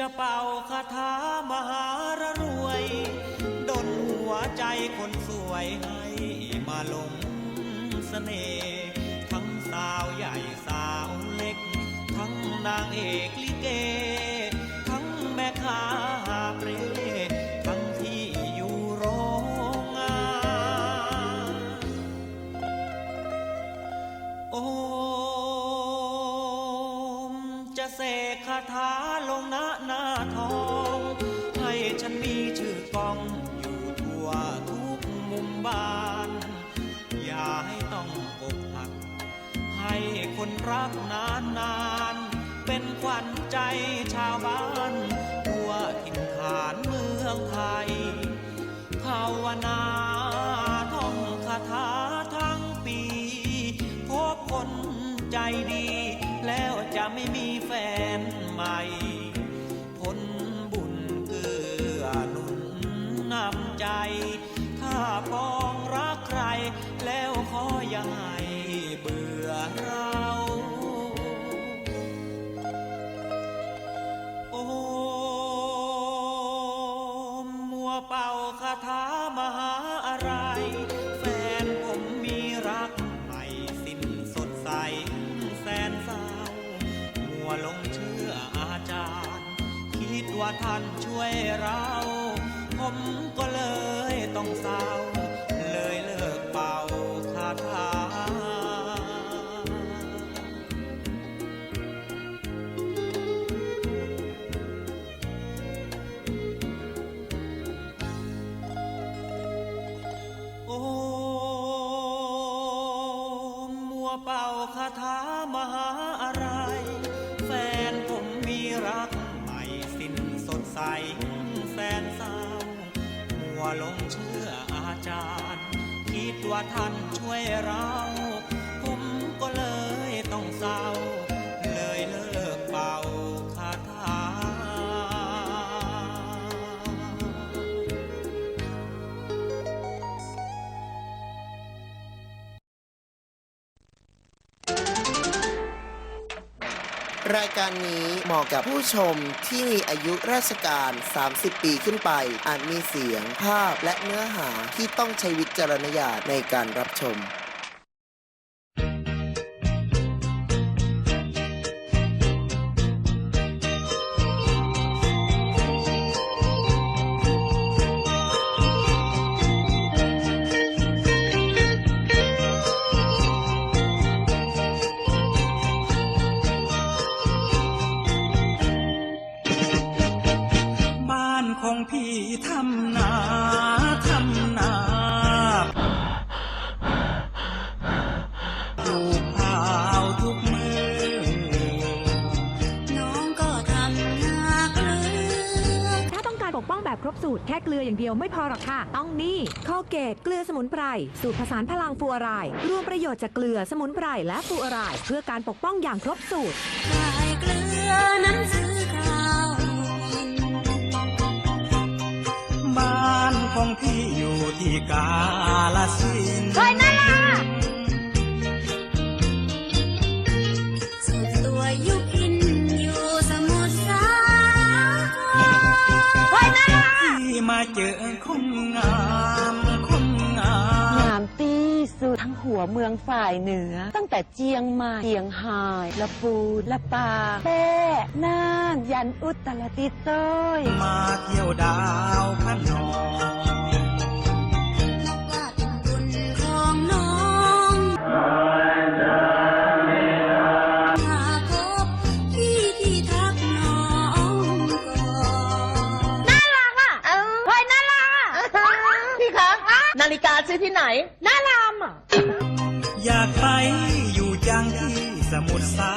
จะเป่าคาถามหารรวยดนหัวใจคนสวยให้มาลงเสน่ห์ทั้งสาวใหญ่สาวเล็ก ทั้งนางเอกลิเก เสกคาถาลงหน้าหน้าทอง ให้ฉันมีชื่อกองอยู่ทั่วทุกมุมบ้าน อย่าให้ต้องอกหัก ให้คนรักนานนานเป็นขวัญใจชาวบ้านทั่วถิ่นฐานเมืองไทยภาวนา หม่ผลบุญเกื้อหนุนนำใจ ถ้าปองรักใคร แล้วขออย่าให้เบื่อเราโอมมัวเป่าคาถามหาอะไร เราผมก็เลยต้องเศร้า เลยเลิกเป่าคาถาโอมมัวเป่าคาถามหาอะไร ลงเชื่ออาจารย์ คิดว่าท่านช่วยเรา รายการนี้เหมาะกับผู้ชมที่มีอายุราชการ 30 ปีขึ้นไป อาจมีเสียง ภาพและเนื้อหาที่ต้องใช้วิจารณญาณในการรับชม สูตรแค่เกลืออย่างเดียวไม่พอหรอกค่ะ ต้องนี่ข้อเกตเกลือสมุนไพร สูตรผสานพลังฟูอารายรวมประโยชน์จากเกลือสมุนไพรและฟูอารายเพื่อการปกป้องอย่างครบสูตรเกลือนั้นซื้อข้าวบ้านของพี่อยู่ที่กาลสินธุ์ส่ คนงามคนงาม งามที่สุดทั้งหัวเมืองฝ่ายเหนือ ตั้งแต่เจียงใหม่เจียงไฮ้ละปูละปาแป้น่านยันอุตรดิตถ์เต้ยมาเที่ยวดาวพะนอง ที่ไหนน่ารามอะ อยากไปอยู่จังที่สมุทรสา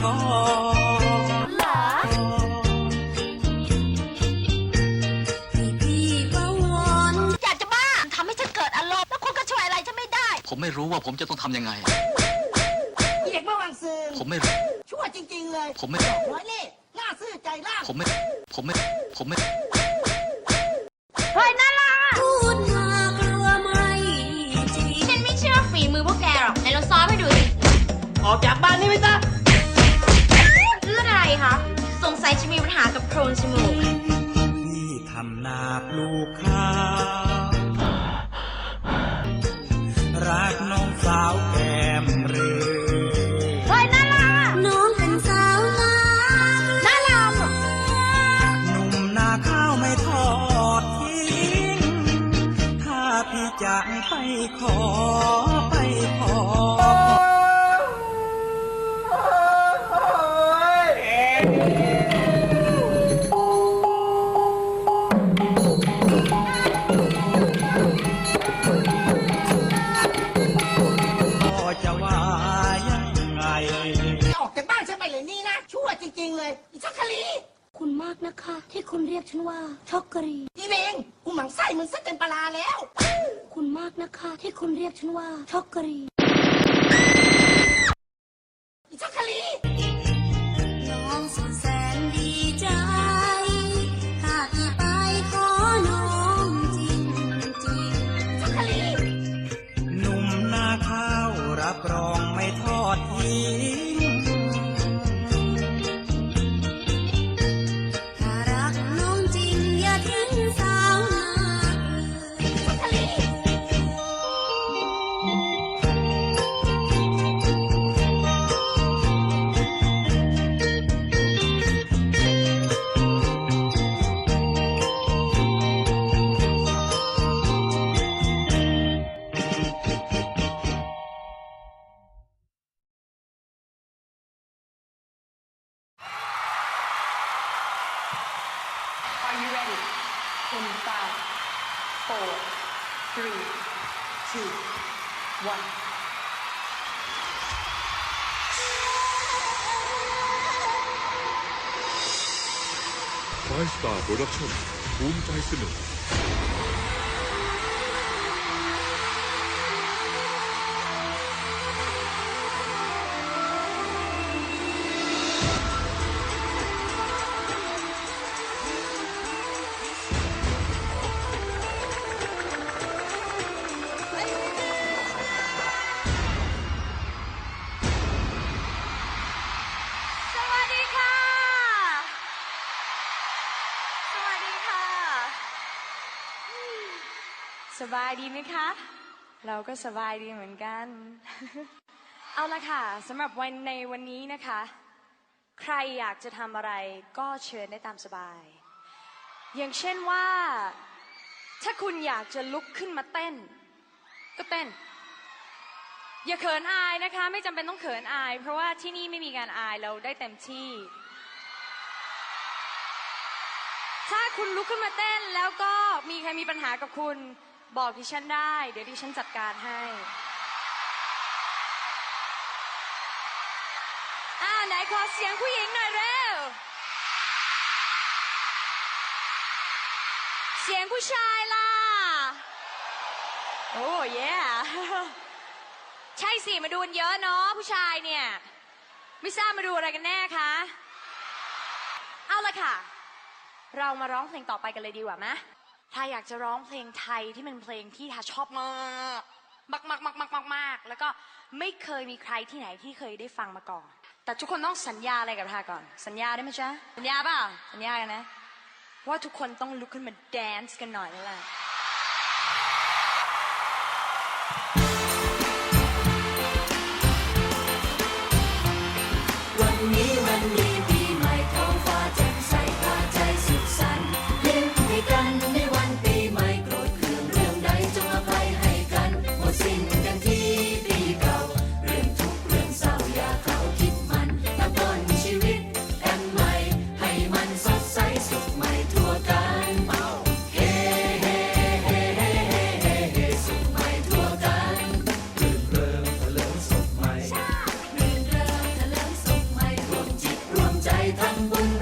ครที่พี่ว่าวอนอยากจะบ้าทำให้ฉันเกิดอารมณ์ แล้วคุณก็ช่วยอะไรฉันไม่ได้ ผมไม่รู้ว่าผมจะต้องทำยังไง เด็กเมื่อวันซืนผมไม่รู้ชั่วจริง ๆ เลยผมไม่ ร้อยเล่ห์ล่าซื่อใจล่าผมไม่ ผมไม่ ผมไม่ ออกจากบ้านนี่ไปซะเรื่องอะไรคะสงสัยสัยจะมีปัญหากับโครงจมูก พี่ทำนาปลูกข้าว เลยนี่นะชั่วจริง ๆ เลยอีชักคลีคุณมากนะคะ ที่คุณเรียกฉันว่าช็อกโกรีพี่เบงกูหมั่งไส้มึงซะเต็มปลาร้าแล้ว คุณมากนะคะ ที่คุณเรียกฉันว่าช็อกโกรีอีชักคลี ไฟสตาร์โปรดักชั่นภูมิใจเส สบายดีไหมคะ เราก็สบายดีเหมือนกัน เอาละค่ะสำหรับวันในวันนี้นะคะ ใครอยากจะทำอะไรก็เชิญได้ตามสบาย อย่างเช่นว่า ถ้าคุณอยากจะลุกขึ้นมาเต้น ก็เต้น อย่าเขินอายนะคะ ไม่จำเป็นต้องเขินอาย เพราะว่าที่นี่ไม่มีการอายเราได้เต็มที่ถ้าคุณลุกขึ้นมาเต้นแล้วก็มีใครมีปัญหากับคุณ บอกดิฉันได้ เดี๋ยวดิฉันจัดการให้อ่าไหนขอเสียงผู้หญิงหน่อยเร็ว เสียงผู้ชายล่ะ โอ้เย่ใช่สิมาดูนเยอะเนาะผู้ชายเนี่ย ไม่ทราบมาดูอะไรกันแน่คะ เอาละค่ะ เรามาร้องเพลงต่อไปกันเลยดีกว่าไหม ถ้าอยากจะร้องเพลงไทยที่เป็นเพลงที่ทาชอบมากมากมากมากมากมากมากแล้วก็ไม่เคยมีใครที่ไหนที่เคยได้ฟังมาก่อน แต่ทุกคนต้องสัญญาอะไรกับทาก่อน สัญญาได้ไหมจ๊ะ สัญญาเปล่า สัญญากันนะ ว่าทุกคนต้องลุกขึ้นมาแดนซ์กันหน่อยแล้วแหละ Thank you.